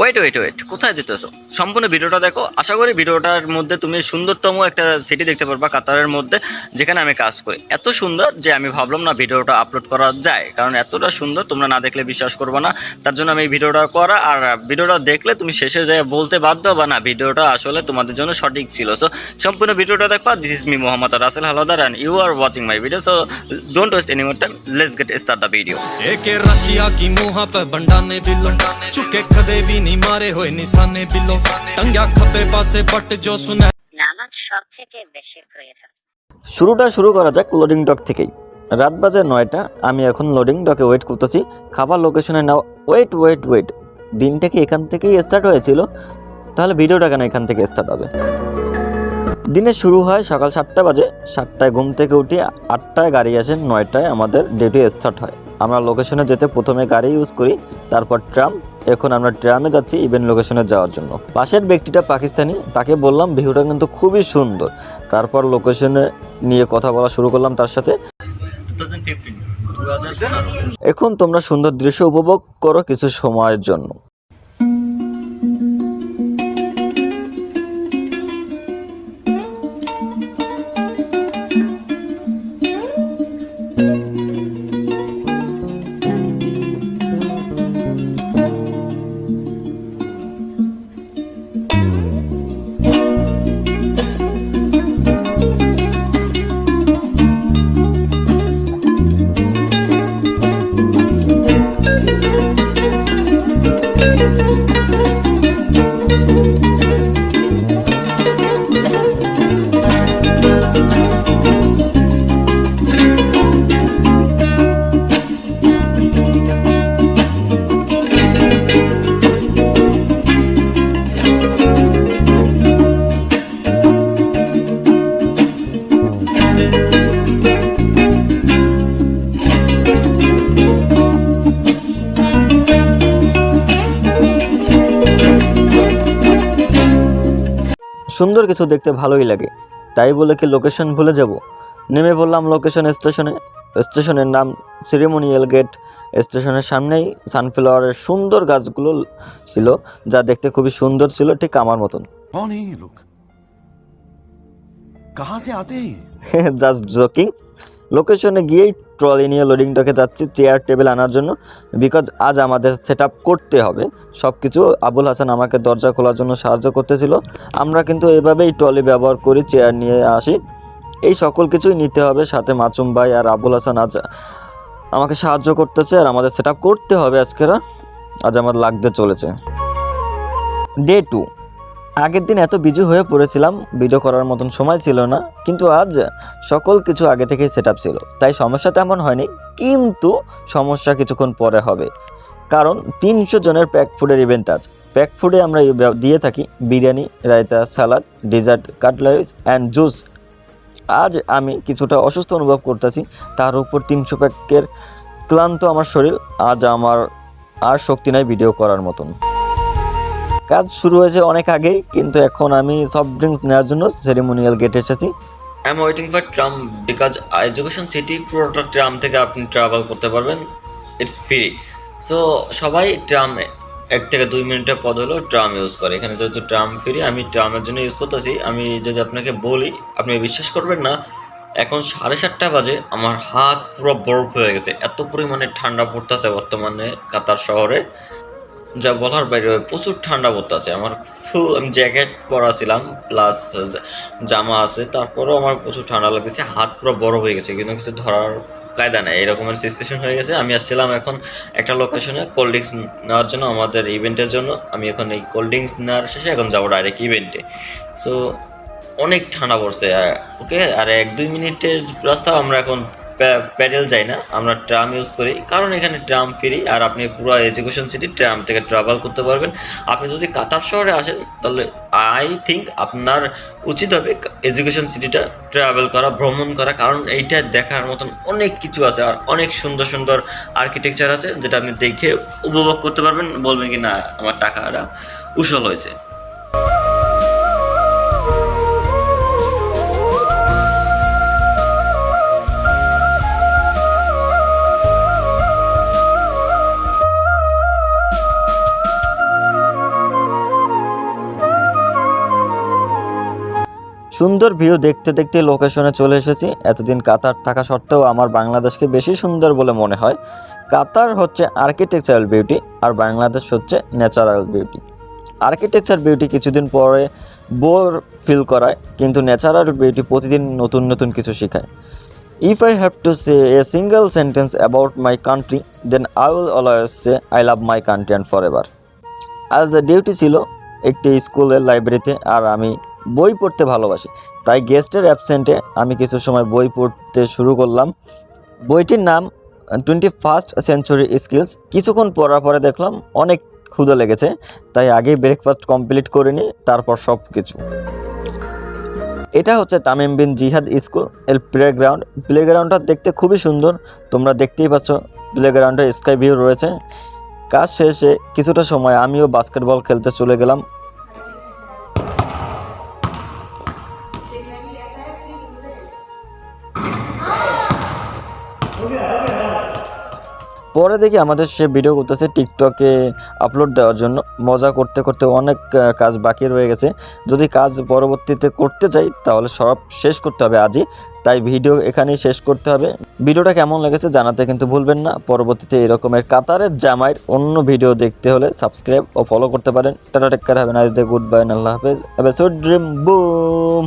Wait wait wait কোথায় যেতেছো? সম্পূর্ণ ভিডিওটা দেখো। আশা করি ভিডিওটার মধ্যে তুমি সুন্দরতম একটা সিটি দেখতে পারবা, কাতারের মধ্যে, যেখানে আমি কাজ করি। এত সুন্দর যে আমি ভাবলাম না ভিডিওটা আপলোড করা যায়, কারণ এতটা সুন্দর তোমরা না দেখলে বিশ্বাস করবে না। তার জন্য আমি ভিডিওটা করা, আর ভিডিওটা দেখলে তুমি শেষে যায় বলতে বাধ্য বা না, ভিডিওটা আসলে তোমাদের জন্য সঠিক ছিল। সো সম্পূর্ণ ভিডিওটা দেখবা। This is me Mohammad Rasel Haldar and you are watching my video so don't waste any more time let's get start the video ਕਦੇ ਵੀ ਨਹੀਂ ਮਾਰੇ ਹੋਏ ਨਿਸ਼ਾਨੇ ਬਿੱਲੋ ਟੰਗਿਆ ਖੱਬੇ ਪਾਸੇ ਬੱਟ ਜੋ ਸੁਣਾ শুরুটা শুরু করা যাক লোডিং ডক থেকেই। রাত বাজে নয়টা আমি এখন লোডিং ডকে ওয়েট করতেছি। খাবার লোকেশনে নাও ওয়েট ওয়েট ওয়েট দিনটা কি এখান থেকেই স্টার্ট হয়েছিল? তাহলে ভিডিওটা কেন এখান থেকে স্টার্ট হবে? দিনে শুরু হয় সকাল সাতটা বাজে। সাতটায় ঘুম থেকে উঠি আটটায় গাড়ি আসে নয়টায় আমাদের ডিউটি স্টার্ট হয়। আমরা লোকেশনে যেতে প্রথমে গাড়ি ইউজ করি তারপর ট্রাম এখন আমরা ট্রামে যাচ্ছি ইভেন্ট লোকেশনে যাওয়ার জন্য। পাশের ব্যক্তিটা পাকিস্তানি তাকে বললাম ভিউটা কিন্তু খুবই সুন্দর। তারপর লোকেশনে নিয়ে কথা বলা শুরু করলাম তার সাথে। এখন তোমরা সুন্দর দৃশ্য উপভোগ করো কিছু সময়ের জন্য। সুন্দর কিছু দেখতে ভালোই লাগে। তাই বলে কি লোকেশন ভুলে যাব? নেমে পড়লাম লোকেশন স্টেশনে স্টেশনের নাম সেরিমোনিয়াল গেট স্টেশনের সামনেই সানফ্লাওয়ারের সুন্দর গাছগুলো ছিল যা দেখতে খুবই সুন্দর ছিল ঠিক আমার মতন। জাস্ট জোকিং লোকেশনে গিয়েই ট্রলি নিয়ে লোডিং ডকে যাচ্ছি, চেয়ার, টেবিল আনার জন্য। বিকজ আজ আমাদের সেট করতে হবে। সব কিছু আবুল হাসান আমাকে দরজা খোলার জন্য সাহায্য করতেছিল। আমরা কিন্তু এভাবেই ট্রলি ব্যবহার করি, চেয়ার নিয়ে আসি। এই সকল কিছুই নিতে হবে। সাথে মাসুম ভাই আর আবুল হাসান আজ আমাকে সাহায্য করতেছে আর আমাদের সেট করতে হবে আজকেরা। আজ আমার লাগতে চলেছে। ডে টু আগের দিন এত বিজি হয়ে পড়েছিলাম ভিডিও করার মতন সময় ছিল না, কিন্তু আজ সকল কিছু আগে থেকেই সেট ছিল। তাই সমস্যা তেমন হয়নি, কিন্তু সমস্যা কিছুক্ষণ পরে হবে। কারণ তিনশো জনের প্যাক ফুডের ইভেন্ট আজ। প্যাক ফুডে আমরা দিয়ে থাকি biryani, raita salad dessert cutleries and juice আজ আমি কিছুটা অসুস্থ অনুভব করতেছি, তার উপর তিনশো প্যাকের ক্লান্ত আমার শরীর, আজ আমার আর শক্তি নাই ভিডিও করার মতন। কাজ শুরু হয়েছে অনেক আগেই, কিন্তু এখন আমি সফট ড্রিঙ্কস নেওয়ার জন্য সেরিমোনিয়াল গেটে এসেছি। I am waiting for tram because education city পুরোটা ট্রাম থেকে আপনি ট্রাভেল করতে পারবেন। ইটস ফ্রি সো সবাই ট্রাম এক থেকে দুই মিনিটের পদ হলেও ট্রাম ইউজ করে। এখানে যেহেতু ট্রাম ফ্রি আমি ট্রামের জন্য ইউজ করতেছি। আমি যদি আপনাকে বলি, আপনি বিশ্বাস করবেন না, এখন সাড়ে সাতটা বাজে, আমার হাত পুরো বরফ হয়ে গেছে। এত পরিমাণে ঠান্ডা পড়তেছে বর্তমানে কাতার শহরে। যা বলার বাইরে, প্রচুর ঠান্ডা পড়তেছে আমার ফুল আমি জ্যাকেট পরা ছিলাম প্লাস জামা আছে। তারপরেও আমার প্রচুর ঠান্ডা লাগতেছে, হাত পুরো বড় হয়ে গেছে, কিন্তু কিছু ধরার কায়দা নেই। এরকমের সিচুয়েশন হয়ে গেছে। আমি আসছিলাম এখন একটা লোকেশনে কোল্ড ড্রিঙ্কস নেওয়ার জন্য, আমাদের ইভেন্টের জন্য। আমি এখন এই কোল্ড ড্রিঙ্কস নেওয়ার শেষে এখন যাব ডাইরেক্ট ইভেন্টে সো অনেক ঠান্ডা পড়ছে ওকে আর এক দুই মিনিটের রাস্তা আমরা এখন প্যাডেল যাই না, আমরা ট্রাম ইউজ করি। কারণ এখানে ট্রাম ফ্রি আর আপনি পুরো এডুকেশন সিটি ট্রাম থেকে ট্রাভেল করতে পারবেন। আপনি যদি কাতার শহরে আসেন, তাহলে আই থিঙ্ক আপনার উচিত হবে এডুকেশন সিটিটা ট্রাভেল করা, ভ্রমণ করা। কারণ এইটা দেখার মতন অনেক কিছু আছে, আর অনেক সুন্দর সুন্দর আর্কিটেকচার আছে, যেটা আপনি দেখে উপভোগ করতে পারবেন। বলবেন কি, না, আমার টাকাটা উসল হয়েছে। সুন্দর ভিউ দেখতে দেখতে লোকেশনে চলে এসেছি। এতদিন কাতার থাকা সত্ত্বেও আমার বাংলাদেশকে বেশি সুন্দর বলে মনে হয়। কাতার হচ্ছে আর্কিটেকচারাল বিউটি আর বাংলাদেশ হচ্ছে ন্যাচারাল বিউটি আর্কিটেকচার বিউটি কিছুদিন পরে বোর ফিল করায়, কিন্তু ন্যাচারাল বিউটি প্রতিদিন নতুন নতুন কিছু শেখায়। If I have to say a single sentence about my country then I will always say I love my country and forever আজ এ ডিউটি ছিল, একটি স্কুলের লাইব্রেরিতে আর আমি বই পড়তে ভালোবাসি। তাই গেস্টের অ্যাবসেন্টে আমি কিছু সময় বই পড়তে শুরু করলাম। বইটির নাম টোয়েন্টি ফার্স্ট সেঞ্চুরি স্কিলস কিছুক্ষণ পড়ার পরে দেখলাম অনেক ক্ষুদা লেগেছে। তাই আগেই ব্রেকফাস্ট কমপ্লিট করে নিই, তারপর সব কিছু এটা হচ্ছে তামিম বিন জিহাদ স্কুল, এর প্লেগ্রাউন্ড প্লেগ্রাউন্ডটা দেখতে খুবই সুন্দর। তোমরা দেখতেই পাচ্ছ প্লেগ্রাউন্ডে স্কাই ভিউ রয়েছে। কাজ শেষে কিছুটা সময় আমিও বাস্কেটবল খেলতে চলে গেলাম। পরে দেখি আমাদের সে ভিডিও করতেছে টিকটকে আপলোড দেওয়ার জন্য। মজা করতে করতে অনেক কাজ বাকি রয়ে গেছে। যদি কাজ পরবর্তীতে করতে চাই, তাহলে সব শেষ করতে হবে আজই। তাই ভিডিও এখানেই শেষ করতে হবে। ভিডিওটা কেমন লেগেছে জানাতে কিন্তু ভুলবেন না। পরবর্তীতে এরকমের কাতারের জামাইয়ের অন্য ভিডিও দেখতে হলে সাবস্ক্রাইব ও ফলো করতে পারেন। টাটা টেক্কার হবে নাইস ডে গুড বাই আল্লাহ হাফেজ। Have a sweet dream broom